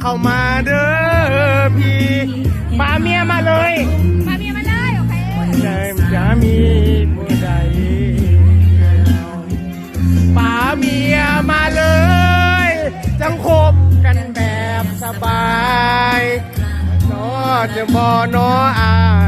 เข้ามา ไปนอจะบอนออาย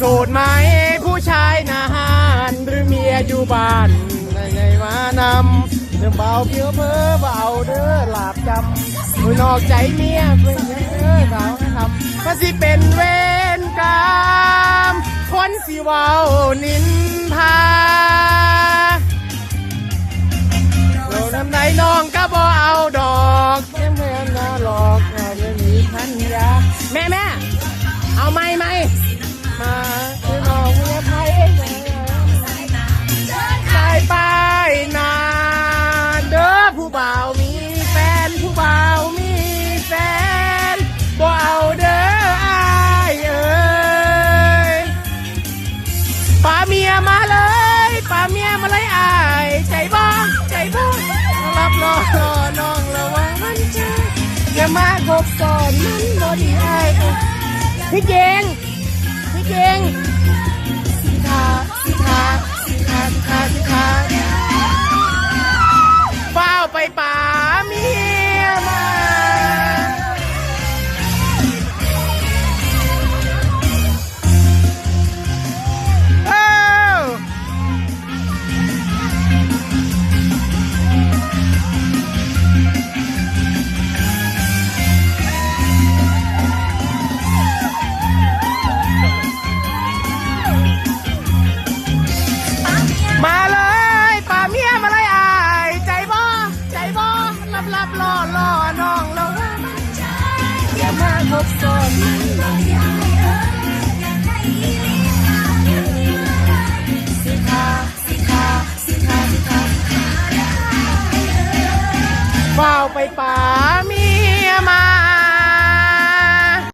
สูตรไหมผู้ชายนาหารหรือเมียอยู่บ้านในไงมานำเรื่องเบาเพียวเพ้อเบาเด้อหลาบจำมือนอกใจเมียเพื่อนเด้อสาวทำก็สิเป็นเวรกรรมคนสิเว้านินทาเราทำไดน้องก็บ่เอาดอกเพื่อนเพื่อนหลอกเราไม่มีพันยาแม่แม่ มามาคบก่อนมันบ่ดีอายพี่เจงพี่เก่ง บรับรอรอน้องเราว่ามันใจอย่ามาทบซ้อนสิทาสิทาสิทาสิทาเฝ้าไปป่า